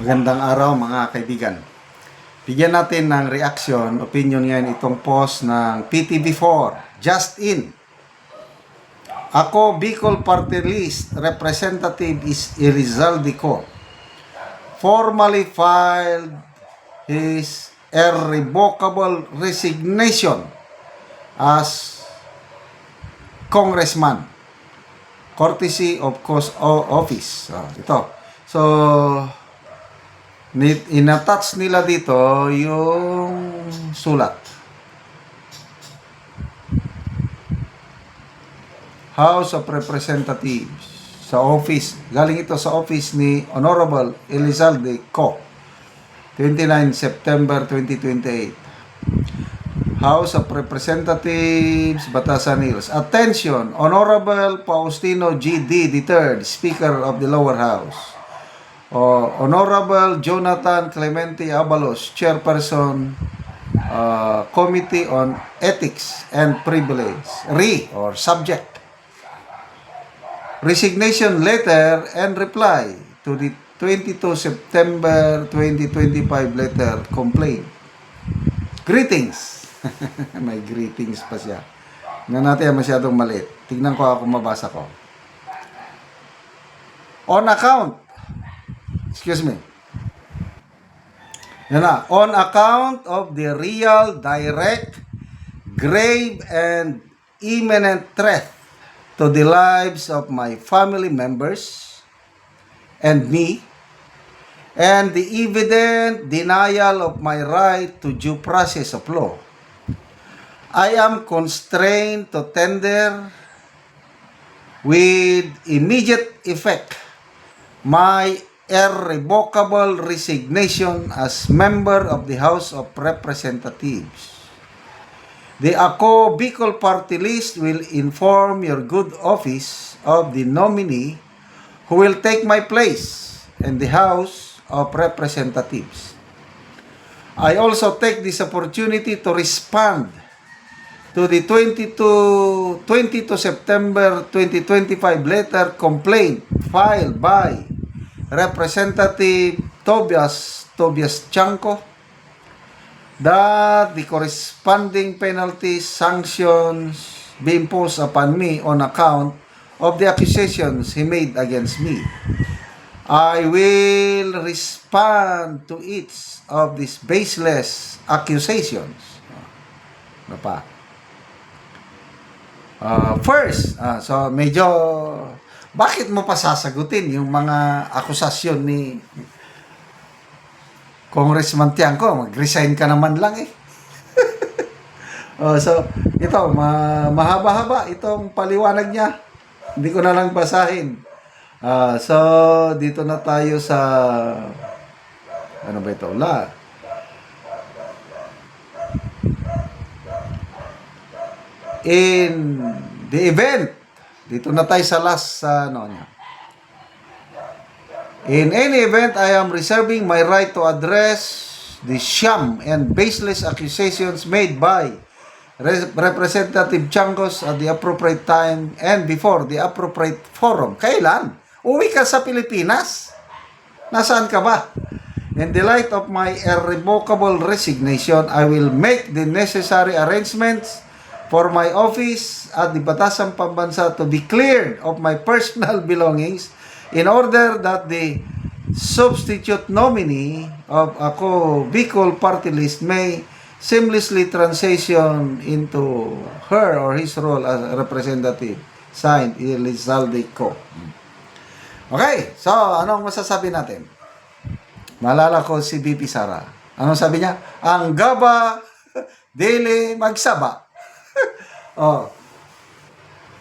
Magandang araw mga kaibigan. Bigyan natin ng reaction, opinion ngayon itong post ng PTV4, Just In. Ako, Bicol Party List Representative is Irizaldi Co. Formally filed his irrevocable resignation as congressman courtesy of course office. So, ito. So, inattach nila dito yung sulat. House of Representatives sa office, galing ito sa office ni Honorable Elizalde Co. 29 September 2028. House of Representatives, Batasan Hills. Attention! Honorable Faustino G.D. III, Speaker of the Lower House. O, Honorable Jonathan Clemente Abalos, Chairperson, uh, Committee on Ethics and Privilege. RE, or Subject. Resignation letter and reply to the 22 September 2025 letter complaint. Greetings! May greetings pa siya. Tingnan natin masyadong maliit. Tignan ko ako mabasa ko. On account. Excuse me. Yan na. On account of the real, direct, grave, and imminent threat to the lives of my family members and me, and the evident denial of my right to due process of law. I am constrained to tender with immediate effect my irrevocable resignation as member of the House of Representatives. The ACO Bicol Party List will inform your good office of the nominee who will take my place in the House of Representatives. I also take this opportunity to respond to the 22, 22 September 2025 letter complaint filed by Representative Tobias Tobias Chanko that the corresponding penalties sanctions be imposed upon me on account of the accusations he made against me. I will respond to each of these baseless accusations. Ano pa? Uh, first, ah, so medyo bakit mo pa sasagutin yung mga akusasyon ni Congressman Tiangco? Mag-resign ka naman lang eh. oh, so, ito, ma- mahaba-haba itong paliwanag niya. Hindi ko na lang basahin. Ah, so, dito na tayo sa ano ba ito? La. In the event, dito na tayo sa last sa ano niya. In any event, I am reserving my right to address the sham and baseless accusations made by Re- Representative Changos at the appropriate time and before the appropriate forum. Kailan? Uwi ka sa Pilipinas? Nasaan ka ba? In the light of my irrevocable resignation, I will make the necessary arrangements for my office at the Batasan Pambansa to be cleared of my personal belongings in order that the substitute nominee of ako Bicol party list may seamlessly transition into her or his role as representative. Signed, Elizalde Co. Okay, so anong masasabi natin? Malala ko si BP Sara. Anong sabi niya? Ang gaba, dili magsaba. Oh.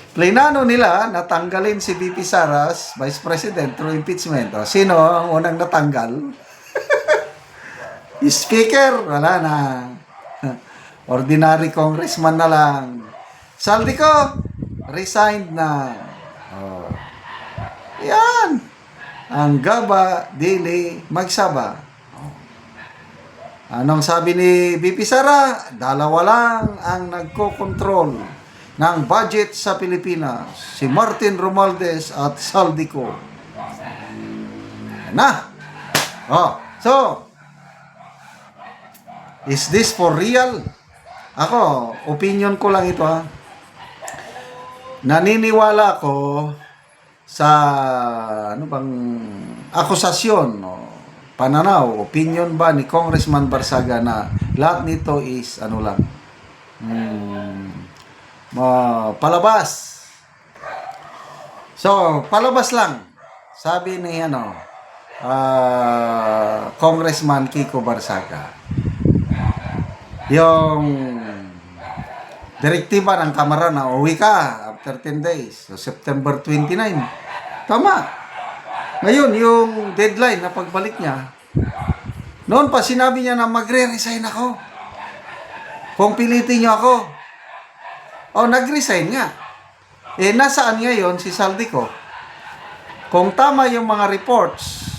Plinano nila natanggalin si BP Saras, Vice President, through impeachment. O, sino ang unang natanggal? Speaker, wala na. Ordinary congressman na lang. Saldico, resigned na. Oh. Yan. Ang gaba, dili, magsaba. Anong sabi ni BP Sara? Dalawa lang ang nagko-control ng budget sa Pilipinas. Si Martin Romualdez at Saldico. Na. Oh, so, is this for real? Ako, opinion ko lang ito ha. Naniniwala ako sa ano bang akusasyon o pananaw, opinion ba ni Congressman Barsaga na lahat nito is ano lang hmm, ma- palabas. So, palabas lang. Sabi ni ano ah, Congressman Kiko Barsaga. Yung direktiba ng Kamara na uwi ka after 10 days. So, September 29. Tama. Ngayon, yung deadline na pagbalik niya, noon pa sinabi niya na magre-resign ako. Kung pilitin niyo ako. O, nag-resign nga. Eh, nasaan ngayon si Saldico? Kung tama yung mga reports,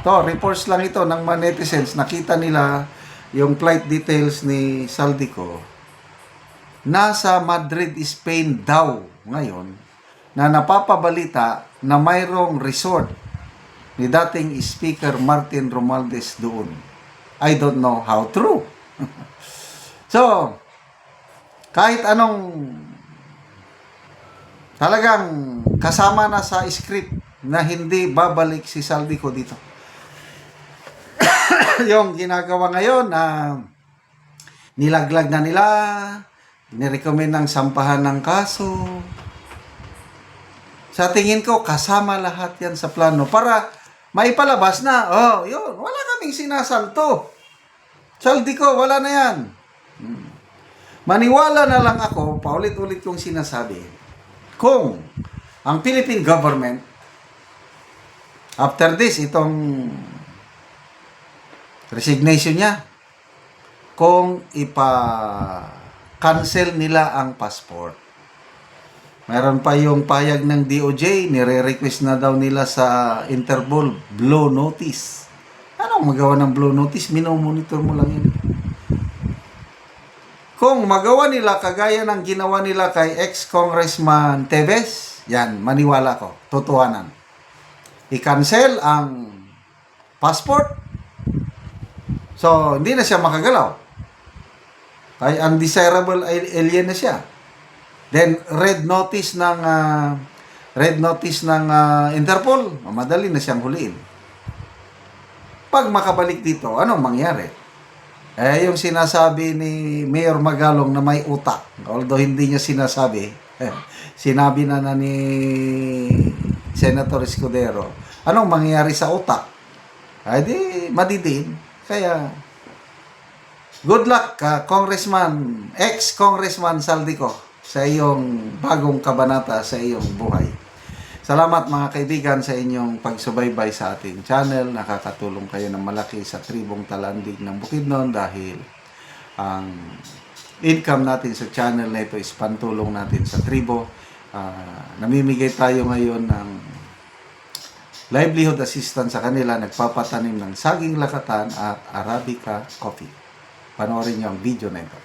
to, reports lang ito ng mga netizens, nakita nila yung flight details ni Saldico, nasa Madrid, Spain daw ngayon na napapabalita na mayroong resort ni dating Speaker Martin Romualdez doon. I don't know how true. so, kahit anong talagang kasama na sa script na hindi babalik si Saldico dito. yung ginagawa ngayon na nilaglag na nila, nirecommend ng sampahan ng kaso. Sa tingin ko, kasama lahat yan sa plano para maipalabas na, oh, yun, wala kaming sinasanto. Saldi ko, wala na yan. Hmm. Maniwala na lang ako, paulit-ulit kong sinasabi, kung ang Philippine government, after this, itong resignation niya, kung ipa-cancel nila ang passport. Meron pa yung payag ng DOJ, nire-request na daw nila sa Interpol, blow notice. Anong magawa ng blow notice? Minomonitor mo lang yun. Kung magawa nila kagaya ng ginawa nila kay ex-congressman Teves, yan, maniwala ko, totohanan. I-cancel ang passport, so hindi na siya makagalaw. Ay undesirable alien na siya. Then red notice ng ah, red notice ng ah, Interpol, madali na siyang huliin. Pag makabalik dito, anong mangyari? Eh, yung sinasabi ni Mayor Magalong na may utak, although hindi niya sinasabi, eh, sinabi na na ni Senator Escudero, anong mangyayari sa utak? Ay di, madidiin. Kaya, good luck, ah, Congressman, ex-Congressman Saldico, sa iyong bagong kabanata sa iyong buhay. Salamat mga kaibigan sa inyong pagsubaybay sa ating channel. Nakakatulong kayo ng malaki sa tribong talandig ng Bukidnon dahil ang income natin sa channel na ito is pantulong natin sa tribo. Ah, namimigay tayo ngayon ng livelihood assistance sa kanila. Nagpapatanim ng saging lakatan at Arabica coffee. Panoorin niyo ang video na ito.